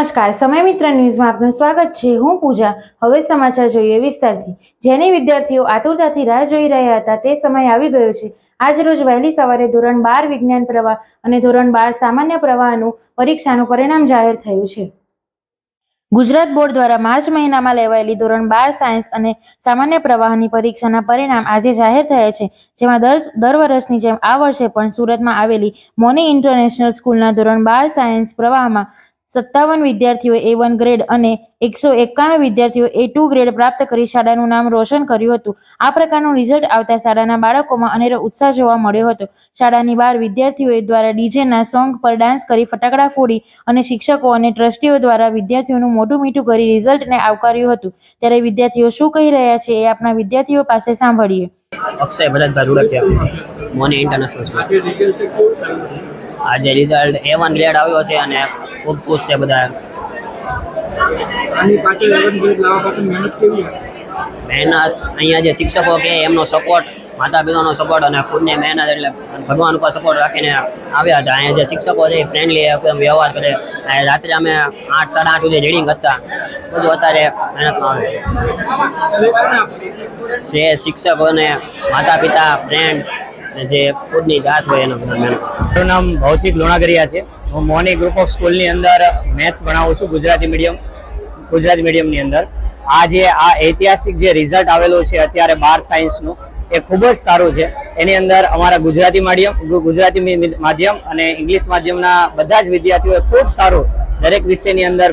નમસ્કાર, સમય મિત્ર ન્યૂઝમાં આપનું સ્વાગત છે. હું પૂજા, હવે સમાચાર જોઈએ વિસ્તારથી. જેની વિદ્યાર્થીઓ આતુરતાથી રાહ જોઈ રહ્યા હતા, તે સમય આવી ગયો છે. આજ રોજ વહેલી સવારે ધોરણ બાર વિજ્ઞાન પ્રવાહ અને ધોરણ બાર સામાન્ય પ્રવાહનું પરીક્ષાનું પરિણામ જાહેર થયું છે. ગુજરાત બોર્ડ દ્વારા માર્ચ મહિનામાં લેવાયેલી ધોરણ બાર સાયન્સ અને સામાન્ય પ્રવાહની પરીક્ષાના પરિણામ આજે જાહેર થયા છે, જેમાં દર દર વર્ષની જેમ આ વર્ષે પણ સુરતમાં આવેલી મોની ઇન્ટરનેશનલ સ્કૂલના ધોરણ બાર સાયન્સ પ્રવાહમાં સત્તાવન વિદ્યાર્થીઓએ એ વન ગ્રેડ અને એકસો એકાણું વિદ્યાર્થીઓ એ ટુ ગ્રેડ પ્રાપ્ત કરી શાળાનું નામ રોશન કર્યું હતું. આ પ્રકારનું રિઝલ્ટ આવતા શાળાના બાળકોમાં અનેરો ઉત્સાહ જોવા મળ્યો હતો. શાળાની બહાર વિદ્યાર્થીઓ દ્વારા ડીજેના સોંગ પર ડાન્સ કરી ફટાકડા ફોડી અને શિક્ષકો અને ટ્રસ્ટીઓ દ્વારા વિદ્યાર્થીઓનું મોઢું મીઠું કરી રિઝલ્ટને આવકાર્યું હતું. ત્યારે વિદ્યાર્થીઓ શું કહી રહ્યા છે એ આપણા વિદ્યાર્થીઓ પાસે સાંભળીએ. આજે રિઝલ્ટ એ વન ગ્રેડ આવ્યો છે અને ખૂબ ખુશ છે બધા. આની પાછળ એવન ગ્રેડ લાવવા પાછળ મહેનત કેવી મહેનત અહીંયા જે શિક્ષકો કે એમનો સપોર્ટ માતા પિતાનો સપોર્ટ અને ખુદની મહેનત એટલે ભગવાન ઉપર સપોર્ટ રાખીને આવ્યા હતા. અહીંયા જે શિક્ષકો છે ફ્રેન્ડલી એકદમ વ્યવહાર કરે. રાત્રે અમે આઠ સાડા આઠ સુધી રીડિંગ કરતા. બધું અત્યારે મહેનતમાં આવે છે. શ્રેય શિક્ષકોને માતા પિતા ફ્રેન્ડ અને જે ખુદની જાત હોય એનો મારું નામ ભૌતિક લુણાગરિયા છે. હું મોની ગ્રુપ ઓફ સ્કૂલની અંદર મેથ્સ ભણાવું છું ગુજરાતી મીડિયમ ગુજરાતી મીડિયમની અંદર. આ જે આ ઐતિહાસિક જે રિઝલ્ટ આવેલું છે અત્યારે બાર સાયન્સનું એ ખૂબ જ સારું છે. એની અંદર અમારા ગુજરાતી માધ્યમ ગુજરાતી માધ્યમ અને ઇંગ્લિશ માધ્યમના બધા જ વિદ્યાર્થીઓએ ખૂબ સારું દરેક વિષયની અંદર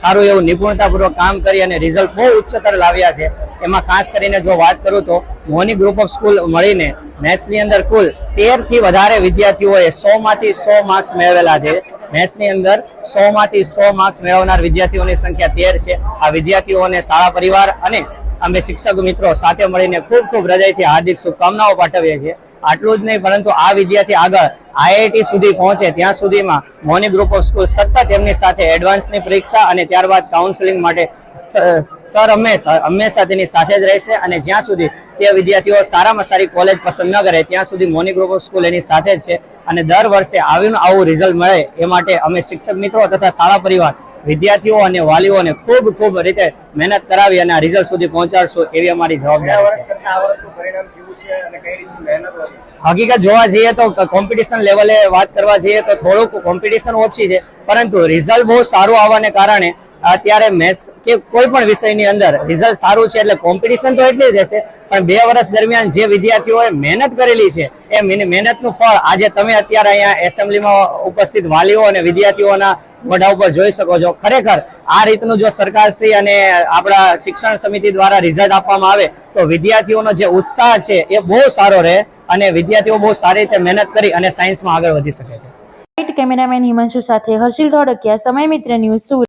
સારું એવું નિપુણતાપૂર્વક કામ કરી અને રિઝલ્ટ બહુ ઉચ્ચતર લાવ્યા છે. એમાં ખાસ કરીને જો વાત કરું તો મોની ગ્રુપ ઓફ સ્કૂલ મળીને મેથ્સની અંદર કુલ તેરથી વધારે વિદ્યાર્થીઓએ સો માંથી સો માર્ક્સ મેળવેલા છે. મેથ્સની અંદર સો માંથી સો માર્ક્સ મેળવનાર વિદ્યાર્થીઓની સંખ્યા તેર છે. આ વિદ્યાર્થીઓને શાળા પરિવાર અને અમે શિક્ષક મિત્રો સાથે મળીને ખૂબ ખૂબ હૃદયથી હાર્દિક શુભકામનાઓ પાઠવીએ છીએ. આટલું જ નહીં, પરંતુ આ વિદ્યાર્થી આગળ આઈઆઈટી સુધી પહોંચે ત્યાં સુધીમાં મોની ગ્રુપ ઓફ સ્કૂલ સતત એમની સાથે એડવાન્સની પરીક્ષા અને ત્યારબાદ કાઉન્સેલિંગ માટે સર હંમેશા હંમેશા તેની સાથે જ રહેશે અને જ્યાં સુધી તે વિદ્યાર્થીઓ સારામાં સારી કોલેજ પસંદ ન કરે ત્યાં સુધી મોની ગ્રુપ ઓફ સ્કૂલ એની સાથે જ છે અને દર વર્ષે આવીને આવું રિઝલ્ટ મળે એ માટે અમે શિક્ષક મિત્રો તથા શાળા પરિવાર વિદ્યાર્થીઓ અને વાલીઓને ખૂબ ખૂબ રીતે મહેનત કરાવી અને આ રિઝલ્ટ સુધી પહોંચાડશું એવી અમારી જવાબદારી છે. હકીકત જોવા જઈએ તો કોમ્પિટિશન લેવલે વાત કરવા જઈએ તો થોડુંક કોમ્પિટિશન ઓછી છે પરંતુ રિઝલ્ટ બહુ સારું આવવાને કારણે અત્યારે મેથ્સ કે કોઈ પણ વિષયની અંદર રિઝલ્ટ સારું છે એટલે કોમ્પિટિશન તો એટલી જ રહેશે, પણ બે વર્ષ દરમિયાન જે વિદ્યાર્થીઓએ મહેનત કરેલી છે, એ મહેનતનું ફળ આજે તમે અત્યારે અહીંયા એસેમ્બલીમાં ઉપસ્થિત વાલીઓ અને વિદ્યાર્થીઓના મોઢા ઉપર જોઈ શકો છો. ખરેખર, આ રીતનું જો સરકારશ્રી અને આપણા શિક્ષણ સમિતિ દ્વારા રિઝલ્ટ આપવામાં આવે, તો વિદ્યાર્થીઓનો જે ઉત્સાહ છે એ બહુ સારો રહે અને વિદ્યાર્થીઓ બહુ સારી રીતે મહેનત કરી અને સાયન્સમાં આગળ વધી શકે છે. કેમેરામેન હિમાંશુ સાથે હર્ષિલ ધોડકિયા સમય મિત્ર ન્યૂઝ સુરત.